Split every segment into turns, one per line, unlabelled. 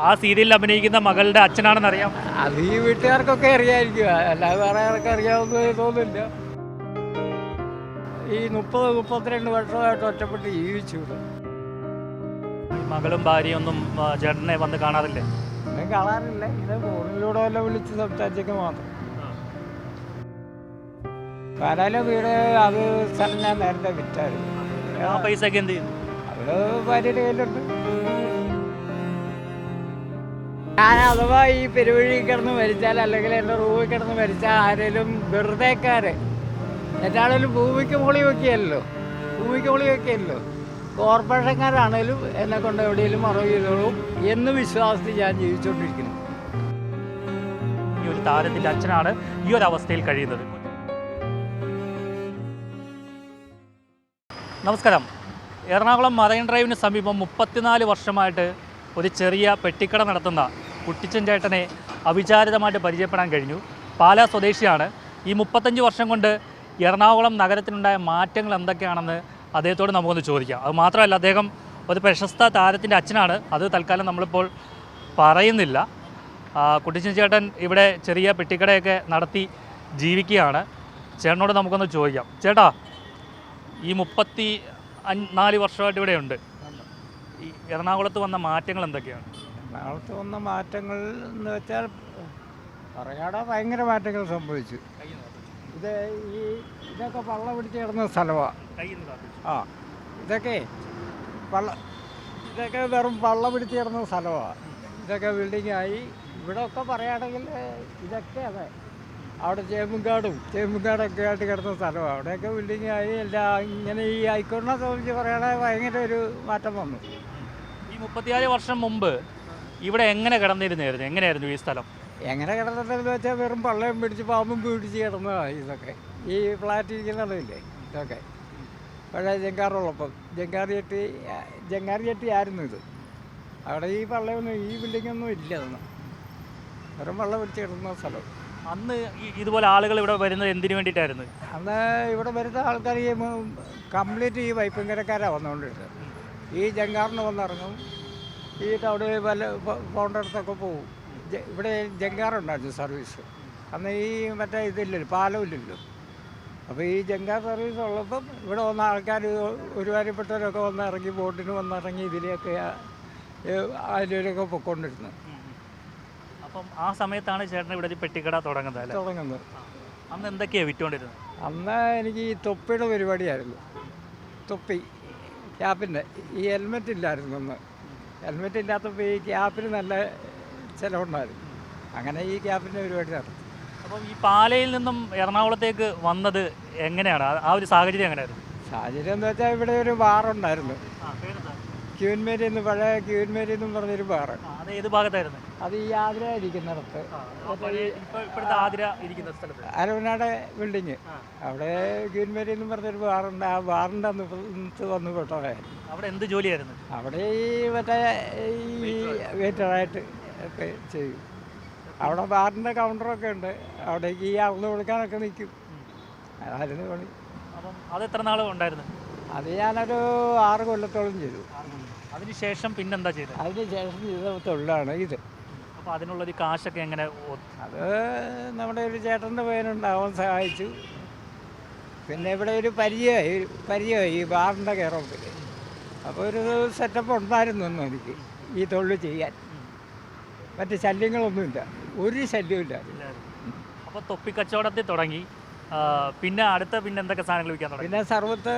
ആ സീരിയലിൽ അഭിനയിക്കുന്ന മകളുടെ അച്ഛനാണെന്ന് അറിയാം
അത് ഈ വീട്ടുകാർക്കൊക്കെ അറിയാമായിരിക്കും അല്ലാതെ വേറെ ആർക്കും അറിയാവുന്ന തോന്നില്ല ഈ മുപ്പത് മുപ്പത്തിരണ്ട് വർഷമായിട്ട് ഒറ്റപ്പെട്ട് ജീവിച്ചു ഇവിടെ.
മകളും ഭാര്യയും ഒന്നും ചേട്ടനെ വന്ന് കാണാറില്ലേ?
ഒന്നും കാണാറില്ല. ഇത് ഫോണിലൂടെ വല്ല വിളിച്ച് സംസാരിച്ചൊക്കെ മാത്രം. പാലായിലെ വീട് അത് സ്ഥലം ഞാൻ നേരത്തെ വിറ്റായിരുന്നു.
ആ പൈസ ഒക്കെ എന്ത് ചെയ്യുന്നു?
അത് ഭാര്യയുടെ കയ്യിലുണ്ട്. ഞാൻ അഥവാ ഈ പെരുവഴി കിടന്ന് മരിച്ചാൽ അല്ലെങ്കിൽ എന്റെ റൂമിൽ കിടന്ന് മരിച്ചാൽ ആരെങ്കിലും വെറുതെക്കാര്. മറ്റാളെങ്കിലും ഭൂമിക്ക് മുകളിൽ വെക്കുകയല്ലോ. ഭൂമിക്ക് മുകളിൽ വെക്കുകയല്ലോ. കോർപ്പറേഷൻകാരാണേലും എന്നെ കൊണ്ട് എവിടെയെങ്കിലും മറവ് എന്ന് വിശ്വാസത്തിൽ ഞാൻ ജീവിച്ചുകൊണ്ടിരിക്കുന്നു.
ഈ ഒരു താരത്തിന്റെ അച്ഛനാണ് ഈ ഒരു അവസ്ഥയിൽ കഴിയുന്നത്. നമസ്കാരം. എറണാകുളം മറൈൻ ഡ്രൈവിന് സമീപം മുപ്പത്തിനാല് വർഷമായിട്ട് ഒരു ചെറിയ പെട്ടിക്കട നടത്തുന്ന കുട്ടിച്ചൻ ചേട്ടനെ അവിചാരിതമായിട്ട് പരിചയപ്പെടാൻ കഴിഞ്ഞു. പാലാ സ്വദേശിയാണ്. ഈ മുപ്പത്തഞ്ച് വർഷം കൊണ്ട് എറണാകുളം നഗരത്തിനുണ്ടായ മാറ്റങ്ങൾ എന്തൊക്കെയാണെന്ന് അദ്ദേഹത്തോട് നമുക്കൊന്ന് ചോദിക്കാം. അത് മാത്രമല്ല അദ്ദേഹം ഒരു പ്രശസ്ത താരത്തിന്റെ അച്ഛനാണ്. അത് തൽക്കാലം നമ്മളിപ്പോൾ പറയുന്നില്ല. കുട്ടിച്ചൻ ചേട്ടൻ ഇവിടെ ചെറിയ പെട്ടിക്കടയൊക്കെ നടത്തി ജീവിക്കുകയാണ്. ചേട്ടനോട് നമുക്കൊന്ന് ചോദിക്കാം. ചേട്ടാ ഈ മുപ്പത്തി നാല് വർഷമായിട്ട് ഇവിടെയുണ്ട്. ഈ എറണാകുളത്ത് വന്ന മാറ്റങ്ങൾ എന്തൊക്കെയാണ്?
എറണാകുളത്ത് വന്ന മാറ്റങ്ങൾ എന്ന് വെച്ചാൽ പറയാടെ ഭയങ്കര മാറ്റങ്ങൾ സംഭവിച്ചു. ഇത് ഈ ഇതൊക്കെ വള്ളം പിടിച്ച് കിടന്ന സ്ഥലമാണ് ആ ഇതൊക്കെ വള്ള ഇതൊക്കെ വെറും വള്ളം പിടിച്ച് കിടന്ന സ്ഥലമാണ് ഇതൊക്കെ ബിൽഡിങ്ങായി ഇവിടെ ഒക്കെ പറയുകയാണെങ്കിൽ ഇതൊക്കെ അതെ. അവിടെ ചേമ്പുംകാടും ചേമ്പുംകാടൊക്കെ ആയിട്ട് കിടന്ന സ്ഥലമാണ് അവിടെയൊക്കെ ബിൽഡിങ്ങായി ആയി. എല്ലാം ഇങ്ങനെ ഈ ഐക്കോണിനെ സംബന്ധിച്ച് പറയുകയാണെങ്കിൽ ഭയങ്കര ഒരു മാറ്റം വന്നു.
ഈ മുപ്പത്തിയാറ് വർഷം മുമ്പ് ഇവിടെ എങ്ങനെ കിടന്നിരുന്നായിരുന്നു? എങ്ങനെയായിരുന്നു ഈ സ്ഥലം?
എങ്ങനെ കിടന്നിട്ടെന്ന് വെച്ചാൽ വെറും പള്ളയും പിടിച്ച് പാമ്പും പിടിച്ച് കിടന്നതാണ് ഇതൊക്കെ. ഈ ഫ്ലാറ്റ് ഇരിക്കുന്നതല്ലേ ഇതൊക്കെ. പഴയ ജങ്കാറുള്ളപ്പം ജങ്കാറി ചെട്ടി ജങ്കാറി ചെട്ടി ആയിരുന്നു ഇത്. അവിടെ ഈ പള്ളയൊന്നും ഈ ബിൽഡിങ്ങൊന്നും ഇല്ല വെറും വെള്ളം പിടിച്ച് കിടന്ന സ്ഥലം.
അന്ന് ഇതുപോലെ ആളുകൾ ഇവിടെ വരുന്നത് എന്തിനു വേണ്ടിയിട്ടായിരുന്നു?
അന്ന് ഇവിടെ വരുന്ന ആൾക്കാർ ഈ കംപ്ലീറ്റ് ഈ വൈപ്പിങ്കരക്കാരാണ് വന്നുകൊണ്ടിരുന്നത് ഈ ജങ്കാറിന് വന്നിറങ്ങും. ഈ ടൗണിൽ വല്ല പോകേണ്ടടുത്തൊക്കെ പോകും ഇവിടെ ജങ്കാറുണ്ടായിരുന്നു സർവീസ്. അന്ന് ഈ മറ്റേ ഇതില്ലല്ലോ പാലമില്ലല്ലോ അപ്പോൾ ഈ ജങ്കാർ സർവീസ് ഉള്ളപ്പം ഇവിടെ വന്ന ആൾക്കാർ ഒരുമാതിരിപ്പെട്ടവരൊക്കെ വന്ന് ഇറങ്ങി ബോട്ടിന് വന്നിറങ്ങി ഇതിലെയൊക്കെ അതിലൊക്കെ പൊക്കൊണ്ടിരുന്നു.
അപ്പം ആ സമയത്താണ് ചേട്ടൻ ഇവിടെ ഒരു പെട്ടിക്കട തുടങ്ങുന്നത് അല്ലേ?
തുടങ്ങുന്നത്.
അന്ന് എന്തൊക്കെയാണ് വിറ്റുകൊണ്ടിരുന്നത്
അന്ന് എനിക്ക് ഈ തൊപ്പിയുടെ പരിപാടിയായിരുന്നു. തൊപ്പി ക്യാപ്പിന്റെ. ഈ ഹെൽമെറ്റ് ഇല്ലായിരുന്നു അന്ന്. ഹെൽമെറ്റ് ഇല്ലാത്തപ്പോൾ ഈ ക്യാപ്പിന് നല്ല ചിലവുണ്ടായിരുന്നു. അങ്ങനെ ഈ ക്യാപ്പിന്റെ പരിപാടി നടത്തി.
അപ്പം ഈ പാലയിൽ നിന്നും എറണാകുളത്തേക്ക് വന്നത് എങ്ങനെയാണ്? ആ- ആ ഒരു സാഹചര്യം എങ്ങനെയായിരുന്നു?
സാഹചര്യം എന്ന് വെച്ചാൽ ഇവിടെ ഒരു ബാറുണ്ടായിരുന്നു ക്യൂൻമേരി എന്ന് പഴയ ക്യൂൻമേരി എന്നും പറഞ്ഞൊരു ബാറ്
അത് ഏത് ഭാഗത്തായിരുന്നു?
അത് ഈ ആതിര ഇരിക്കുന്നിടത്ത്. അരവനാട് ബിൽഡിങ് അവിടെ ഗ്രീൻമേരി എന്ന് പറഞ്ഞൊരു ബാറുണ്ട് ആ ബാറിന്റെ അന്ന് വന്നു പെട്ടവരെ
അവിടെ എന്ത് ജോലിയായിരുന്നു?
അവിടെ ഈ മറ്റേ ഈ വെയിറ്ററായിട്ട് ഒക്കെ ചെയ്യും. അവിടെ ബാറിന്റെ കൗണ്ടറൊക്കെ ഉണ്ട്. അവിടേക്ക് ഈ അളന്ന് കൊടുക്കാനൊക്കെ നിൽക്കും അതായിരുന്നു പണി.
അത് എത്ര നാൾ ഉണ്ടായിരുന്നു?
അത് ഞാനൊരു ആറ് കൊല്ലത്തോളം ചെയ്തു.
അതിനുശേഷം പിന്നെന്താ ചെയ്തത്?
അതിന് ശേഷം ചെയ്ത തൊഴിലാണ് ഇത്.
അപ്പോൾ അതിനുള്ളൊരു കാശൊക്കെ എങ്ങനെ
അത് നമ്മുടെ ഒരു ചേട്ടന്റെ പേരുണ്ടാവാൻ സഹായിച്ചു. പിന്നെ ഇവിടെ ഒരു പരിചയമായി പരിചയമായി ഈ ബാറിന്റെ കയറുമ്പിൽ അപ്പോൾ ഒരു സെറ്റപ്പ് ഉണ്ടായിരുന്നു ഒന്നും എനിക്ക് ഈ തൊഴിൽ ചെയ്യാൻ. മറ്റ് ശല്യങ്ങളൊന്നുമില്ല ഒരു ശല്യമില്ല
അപ്പോൾ തൊപ്പിക്കച്ചവടത്തിൽ തുടങ്ങി. പിന്നെ അടുത്ത പിന്നെ എന്തൊക്കെ സാധനങ്ങൾ വിൽക്കാൻ തുടങ്ങി?
പിന്നെ സർവത്ത്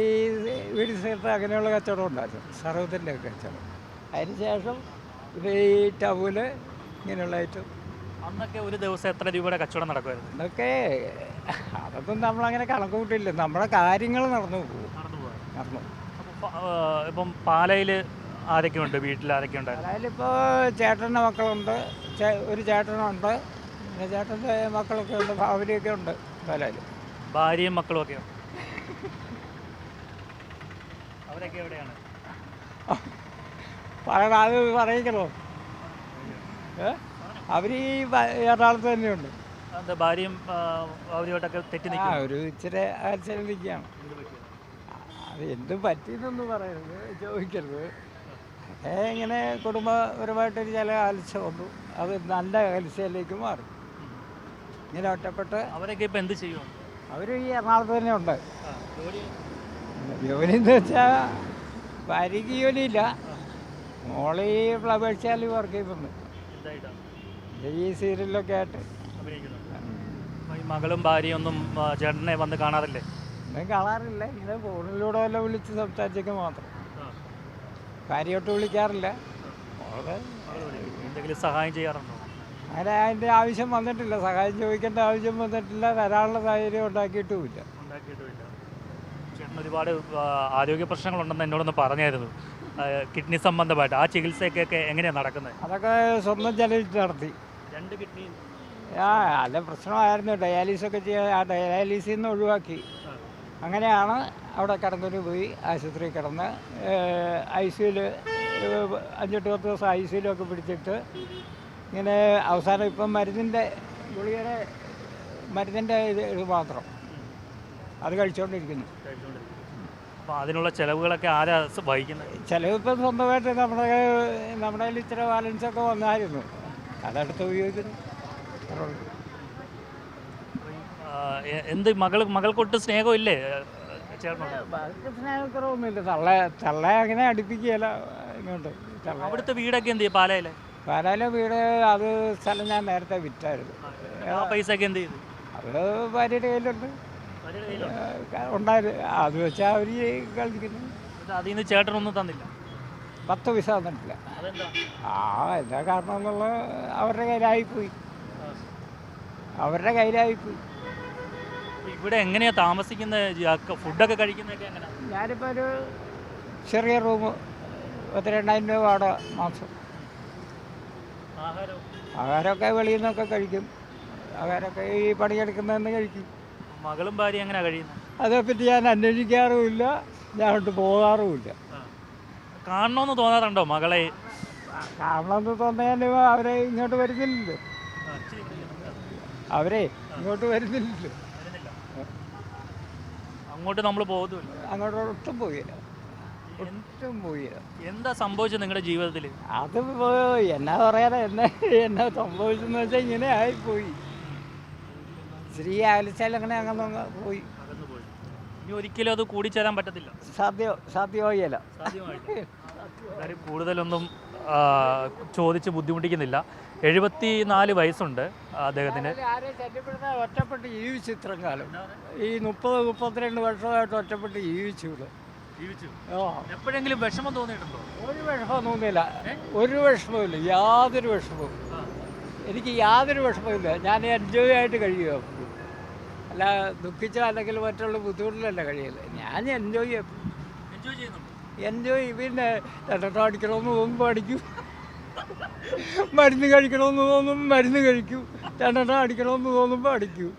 ഈ വീട് സീർത്ത് അങ്ങനെയുള്ള കച്ചവടം ഉണ്ടായിരുന്നു. സർവത്തിന്റെ കച്ചവടം. അതിന് ഇത് ഈ ടവൽ ഇങ്ങനെയുള്ള ഐറ്റം
അന്നൊക്കെ ഒരു ദിവസം എത്ര രൂപയുടെ കച്ചവടം നടക്കുമായിരുന്നു
അന്നൊക്കെ അതൊന്നും നമ്മളങ്ങനെ കണക്ക് കൂട്ടില്ല നമ്മുടെ കാര്യങ്ങൾ നടന്നു പോകും.
നടന്നു ഇപ്പം പാലയിൽ ആരൊക്കെയുണ്ട് വീട്ടിൽ ആരൊക്കെ ഉണ്ടായിരുന്നു
അതിലിപ്പോൾ ചേട്ടന്റെ മക്കളുണ്ട്. ചേ- ഒരു ചേട്ടനുണ്ട്. പിന്നെ ചേട്ടന്റെ മക്കളൊക്കെ ഉണ്ട് ഭാവനയൊക്കെ ഉണ്ട് പാലയിൽ
ഭാര്യയും മക്കളും ഒക്കെയോ അവരൊക്കെ എവിടെയാണ്?
പറയണ അത് പറയിക്കണോ? ഏ? അവർ ഈ എറണാകുളത്ത് തന്നെയുണ്ട്.
എന്താ ഭാര്യയും ആ, അവരുമായിട്ടൊക്കെ തെറ്റി
ആ
നിൽക്കുന്നു
ഒരു ഇച്ചിരി നിൽക്കുകയാണ്. അത് എന്തും പറ്റിയെന്നൊന്നും പറയരുത് ചോദിക്കരുത്. ഏ ഇങ്ങനെ കുടുംബപരമായിട്ടൊരു ചില അലച്ച വന്നു അത് നല്ല അലച്ചയിലേക്ക് മാറും. ഇങ്ങനെ ഒറ്റപ്പെട്ട്
അവരൊക്കെ ഇപ്പം എന്ത് ചെയ്യും
അവർ ഈ എറണാകുളത്ത് തന്നെ ഉണ്ട്.
ജോലി?
എന്ന് വെച്ചാൽ ഭാര്യയ്ക്ക് ജോലിയില്ല. മോൾ ഈ ഫ്ലവേഴ്സിൽ വർക്ക്
എന്തായിട്ടാണ്
ഈ സീരിയലൊക്കെ ആയിട്ട്.
ഈ മകളും ഭാര്യയും ഒന്നും ചേട്ടനെ വന്ന് കാണാറില്ലേ?
ഒന്നും കാണാറില്ല. ഇങ്ങനെ ഫോണിലൂടെ വല്ല വിളിച്ച് സംസാരിച്ചൊക്കെ മാത്രം. ഭാര്യയോട്ട് വിളിക്കാറില്ല. മോൾ
എന്തെങ്കിലും സഹായം ചെയ്യാറുണ്ടോ?
അങ്ങനെ അതിന്റെ ആവശ്യം വന്നിട്ടില്ല. സഹായം ചോദിക്കേണ്ട ആവശ്യം വന്നിട്ടില്ല. തരാനുള്ള സാഹചര്യം ഉണ്ടാക്കിയിട്ടുമില്ല.
ഉണ്ടാക്കിയിട്ടുമില്ല. ചേട്ടൻ ഒരുപാട് ആരോഗ്യ പ്രശ്നങ്ങളുണ്ടെന്ന് എന്നോടൊന്ന് പറഞ്ഞായിരുന്നു. കിഡ്നി സംബന്ധമായിട്ട് ആ ചികിത്സയൊക്കെ എങ്ങനെയാണ് നടക്കുന്നത്?
അതൊക്കെ സ്വന്തം ചെലവിൽ നടത്തി.
രണ്ട് കിഡ്നി
ആ അല്ല പ്രശ്നമായിരുന്നു. ഡയാലിസൊക്കെ ചെയ്യാൻ ആ ഡയാലിസിൽ നിന്ന് ഒഴിവാക്കി. അങ്ങനെയാണ് അവിടെ കിടന്നൊരു പോയി ആശുപത്രി കിടന്ന്. ഐ സിയിൽ അഞ്ചെട്ട് പത്ത് ദിവസം ഐ സിയിലൊക്കെ പിടിച്ചിട്ട് ഇങ്ങനെ അവസാനം ഇപ്പം മരുന്നിന്റെ ഗുളികയുടെ മരുന്നിന്റെ ഇത് ഇത് മാത്രം. അത് കഴിച്ചുകൊണ്ടിരിക്കുന്നു
അപ്പോൾ അതിനുള്ള ചിലവുകളൊക്കെ ആരാ വഹിക്കുന്നത്
ചിലവ് ഇപ്പം സ്വന്തമായിട്ട് നമ്മുടെ നമ്മുടെ കയ്യിൽ ഇച്ചിരി ബാലൻസ് ഒക്കെ വന്നായിരുന്നു. അതെടുത്ത് ഉപയോഗിക്കുന്നു.
എന്ത് മകൾ മകൾക്കൊട്ട് സ്നേഹമില്ലേ
സ്നേഹക്കുറവൊന്നുമില്ല. തള്ള തള്ള അങ്ങനെ അടുപ്പിക്കുകയല്ല ഇങ്ങോട്ട്
അവിടുത്തെ വീടൊക്കെ എന്ത് ചെയ്യും? പാലയിലെ?
പാലയിലെ വീട് അത് സ്ഥലം ഞാൻ നേരത്തെ വിറ്റായിരുന്നു.
ആ പൈസ ഒക്കെ എന്ത് ചെയ്തു?
അത് ഭാര്യയുടെ കയ്യിലുണ്ട്. ഉണ്ടായിരുന്നു അത് വെച്ചാൽ അവർ കളിക്കുന്നു.
അതിൽ നിന്ന് ചേട്ടനൊന്നും തന്നില്ല?
പത്ത് പൈസ തന്നിട്ടില്ല. ആ എന്താ കാരണം എന്നുള്ള അവരുടെ കയ്യിലായിപ്പോയി. അവരുടെ കയ്യിലായിപ്പോയി.
ഇവിടെ എങ്ങനെയാ താമസിക്കുന്നത് ഫുഡൊക്കെ കഴിക്കുന്നതൊക്കെ എങ്ങനെയാ
ഞാനിപ്പോൾ ഒരു ചെറിയ റൂം പത്തിരണ്ടായിരം രൂപ വാടക മാസം.
ആഹാരം?
ആഹാരമൊക്കെ വെളിയിൽ നിന്നൊക്കെ കഴിക്കും. ആഹാരമൊക്കെ ഈ പണിയെടുക്കുന്നതെന്ന് കഴിക്കും.
മകളും ഭാര്യ എങ്ങനെയാ കഴിയുന്നത്
അതേപ്പറ്റി ഞാൻ അന്വേഷിക്കാറുമില്ല ഞാൻ അങ്ങോട്ട് പോകാറുമില്ല.
കാണണമെന്ന് തോന്നാറുണ്ടോ മകളെ?
കാണണമെന്ന് തോന്നിയാലും അവരെ ഇങ്ങോട്ട് വരുന്നില്ലല്ലോ. അവരെ ഇങ്ങോട്ട് വരുന്നില്ലല്ലോ.
അങ്ങോട്ട് നമ്മൾ പോകുന്നില്ല
അങ്ങോട്ട് ഒട്ടും പോയില്ല ഒട്ടും പോയില്ല
എന്താ സംഭവിച്ചത് നിങ്ങളുടെ ജീവിതത്തിൽ
അത് എന്നാ പറയാനാ എന്നാ എന്നാ സംഭവിച്ചെന്ന് വെച്ചാൽ ഇങ്ങനെ ആയിപ്പോയി. സ്ത്രീ അകലിച്ചാൽ അങ്ങനെ അങ്ങനെ പോയി.
ഇനി ഒരിക്കലും അത് കൂടിച്ചേരാൻ പറ്റത്തില്ല.
സാധ്യ സാധ്യമായല്ല.
കാര്യം കൂടുതലൊന്നും ആ, ചോദിച്ച് ബുദ്ധിമുട്ടിക്കുന്നില്ല. എഴുപത്തി നാല് വയസ്സുണ്ട് അദ്ദേഹത്തിന്.
ആരെയും ശല്യപ്പെടുത്താൻ ഒറ്റപ്പെട്ട് ജീവിച്ചു ഇത്രയും കാലം. ഈ മുപ്പത് മുപ്പത്തിരണ്ട് വർഷമായിട്ട് ഒറ്റപ്പെട്ട് ജീവിച്ചു ഇവിടെ.
ജീവിച്ചു.
ഓ
എപ്പോഴെങ്കിലും വിഷമം തോന്നിയിട്ടുണ്ടോ?
ഒരു വിഷമവും തോന്നിയില്ല. ഒരു വിഷമവുമില്ല. യാതൊരു വിഷമവും. എനിക്ക് യാതൊരു വിഷമവും ഇല്ല ഞാൻ എൻജോയ് ആയിട്ട് കഴിയുക അല്ല ദുഃഖിച്ചോ അല്ലെങ്കിൽ മറ്റുള്ള ബുദ്ധിമുട്ടിലല്ല കഴിയൽ ഞാൻ എൻജോയ് ചെയ്യും.
എൻജോയ് ചെയ്യുന്നുണ്ടോ?
എൻജോയ് പിന്നെ ചട്ടം അടിക്കണമെന്ന് തോന്നുമ്പോൾ അടിക്കും മരുന്ന് കഴിക്കണമെന്ന് തോന്നും മരുന്ന് കഴിക്കും. രണ്ടെണ്ണം അടിക്കണമെന്ന് തോന്നുമ്പോൾ അടിക്കും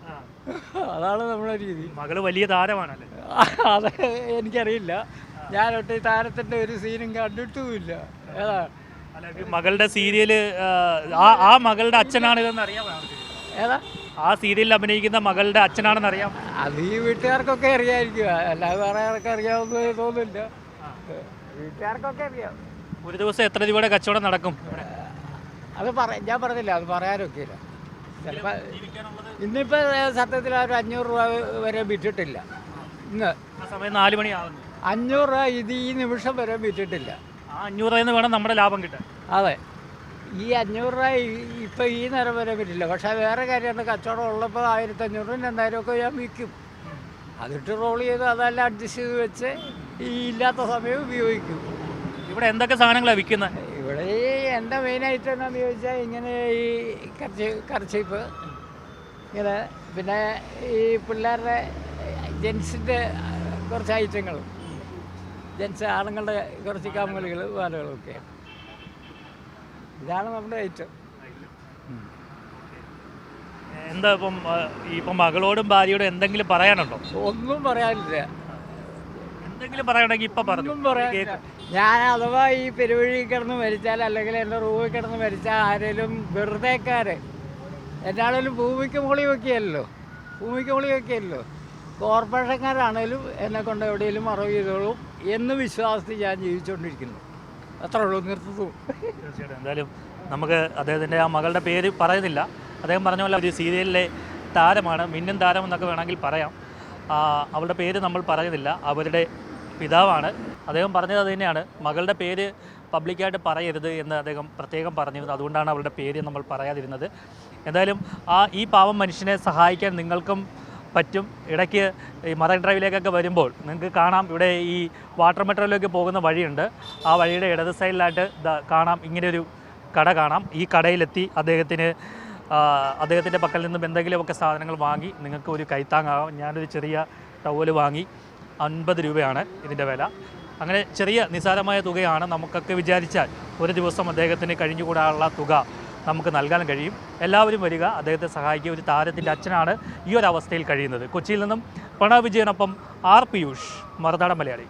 അതാണ് നമ്മുടെ രീതി.
മകൾ വലിയ താരമാണല്ലേ?
അത് എനിക്കറിയില്ല. ഞാനൊട്ട് താരത്തിന്റെ ഒരു സീനും കണ്ടിട്ടുമില്ല. ഏതാ?
മകളുടെ സീരിയൽ ആ മകളുടെ അച്ഛനാണ് ഇതെന്ന് അറിയാമോ?
ഏതാ?
ആ സീരിയലിൽ അഭിനയിക്കുന്ന മകളുടെ അച്ഛനാണെന്ന് അറിയാം.
അത് ഈ വീട്ടുകാർക്കൊക്കെ അറിയാമായിരിക്കും അല്ലാതെ വേറെ ആർക്കും അറിയാവുന്ന തോന്നില്ല വീട്ടുകാർക്കൊക്കെ അറിയാം.
ഒരു ദിവസം എത്ര രൂപയുടെ കച്ചവടം നടക്കും?
അത് പറ ഞാൻ പറഞ്ഞില്ല അത് പറയാനൊക്കെ ഇല്ല. ചിലപ്പോൾ ഇന്നിപ്പോൾ സത്യത്തിൽ ആ ഒരു അഞ്ഞൂറ് രൂപ വരെ വിറ്റിട്ടില്ല. ഇന്ന്
ആ സമയം നാല് മണിയാവുന്നു.
അഞ്ഞൂറ് രൂപ ഇത് ഈ നിമിഷം വരെ വിറ്റിട്ടില്ല.
ആ അഞ്ഞൂറ് രൂപയിൽ നിന്ന് വേണം നമ്മുടെ ലാഭം കിട്ടാൻ.
അതെ. ഈ അഞ്ഞൂറ് രൂപ ഇപ്പം ഈ നിലം വരെ പറ്റില്ല പക്ഷേ വേറെ കാര്യമാണ് കച്ചവടം ഉള്ളപ്പോൾ ആയിരത്തഞ്ഞൂറും രണ്ടായിരം ഒക്കെ ഞാൻ വിൽക്കും. അതിട്ട് റോൾ ചെയ്ത് അതെല്ലാം അഡ്ജസ്റ്റ് ചെയ്ത് വെച്ച് ഈ ഇല്ലാത്ത സമയം ഉപയോഗിക്കും.
ഇവിടെ എന്തൊക്കെ സാധനങ്ങളാണ് വിൽക്കുന്നത്
ഇവിടെ ഈ എന്റെ മെയിനായിട്ട് എന്നാന്ന് ചോദിച്ചാൽ ഇങ്ങനെ ഈ കർച്ചി കർച്ചീപ്പ് ഇങ്ങനെ പിന്നെ ഈ പിള്ളേരുടെ ജെൻസിന്റെ കുറച്ച് ഐറ്റങ്ങൾ. ജെൻസ് ആണുങ്ങളുടെ കുറച്ച് കമ്മലുകൾ വാലുകളും ഒക്കെ ഇതാണ് നമ്മുടെ ഐറ്റം.
എന്താ ഇപ്പം ഇപ്പം മകളോടും ഭാര്യയോടും എന്തെങ്കിലും പറയാനുണ്ടോ?
ഒന്നും പറയാനില്ല.
എന്തെങ്കിലും പറയണമെങ്കിൽ ഇപ്പം പറഞ്ഞു
പറയാനില്ല. ഞാൻ അഥവാ ഈ പെരുവഴി കിടന്ന് മരിച്ചാൽ അല്ലെങ്കിൽ എന്റെ റൂമിൽ കിടന്ന് മരിച്ചാൽ ആരെങ്കിലും വെറുതെക്കാര്. എന്നാണേലും ഭൂമിക്ക് മുകളിൽ വെക്കുകയല്ലോ. ഭൂമിക്ക് മുകളിൽ വെക്കുകയല്ലോ. കോർപ്പറേഷൻകാരാണേലും എന്നെ കൊണ്ട് എവിടെയെങ്കിലും മറവ് ചെയ്തോളും എന്ന് വിശ്വാസത്തിൽ ഞാൻ ജീവിച്ചുകൊണ്ടിരിക്കുന്നു. അത്രേ ഉള്ളൂ നിർത്തുന്നു.
തീർച്ചയായിട്ടും. എന്തായാലും നമുക്ക് അദ്ദേഹത്തിന്റെ ആ മകളുടെ പേര് പറയുന്നില്ല. അദ്ദേഹം പറഞ്ഞ പോലെ ഒരു സീരിയലിലെ താരമാണ്. മിന്നും താരം എന്നൊക്കെ വേണമെങ്കിൽ പറയാം. അവളുടെ പേര് നമ്മൾ പറയുന്നില്ല. അവരുടെ പിതാവാണ്. അദ്ദേഹം പറഞ്ഞത് അത് തന്നെയാണ്. മകളുടെ പേര് പബ്ലിക്കായിട്ട് പറയരുത് എന്ന് അദ്ദേഹം പ്രത്യേകം പറഞ്ഞിരുന്നു. അതുകൊണ്ടാണ് അവളുടെ പേര് നമ്മൾ പറയാതിരുന്നത്. എന്തായാലും ആ ഈ പാവം മനുഷ്യനെ സഹായിക്കാൻ നിങ്ങൾക്കും പറ്റും. ഇടയ്ക്ക് ഈ മറൈൻ ഡ്രൈവിലേക്കൊക്കെ വരുമ്പോൾ നിങ്ങൾക്ക് കാണാം ഇവിടെ ഈ വാട്ടർ മെട്രോയിലേക്ക് പോകുന്ന വഴിയുണ്ട്. ആ വഴിയുടെ ഇടത് സൈഡിലായിട്ട് കാണാം ഇങ്ങനെയൊരു കട കാണാം. ഈ കടയിലെത്തി അദ്ദേഹത്തിന് അദ്ദേഹത്തിന്റെ പക്കൽ നിന്നും എന്തെങ്കിലുമൊക്കെ സാധനങ്ങൾ വാങ്ങി നിങ്ങൾക്ക് ഒരു കൈത്താങ്ങാകാം ഞാനൊരു ചെറിയ ടവൽ വാങ്ങി അൻപത് രൂപയാണ് ഇതിന്റെ വില. അങ്ങനെ ചെറിയ നിസാരമായ തുകയാണ് നമുക്കൊക്കെ വിചാരിച്ചാൽ ഒരു ദിവസം അദ്ദേഹത്തിന് കഴിഞ്ഞുകൂടാനുള്ള തുക. നമുക്ക് നൽകാൻ കഴിയും. എല്ലാവരും വരിക. അദ്ദേഹത്തെ സഹായിക്കുക. ഒരു താരത്തിന്റെ അച്ഛനാണ് ഈ ഒരു അവസ്ഥയിൽ കഴിയുന്നത്. കൊച്ചിയിൽ നിന്നും പ്രണവ് വിജയനൊപ്പം ആർ പിയൂഷ് മറുനാടൻ മലയാളി.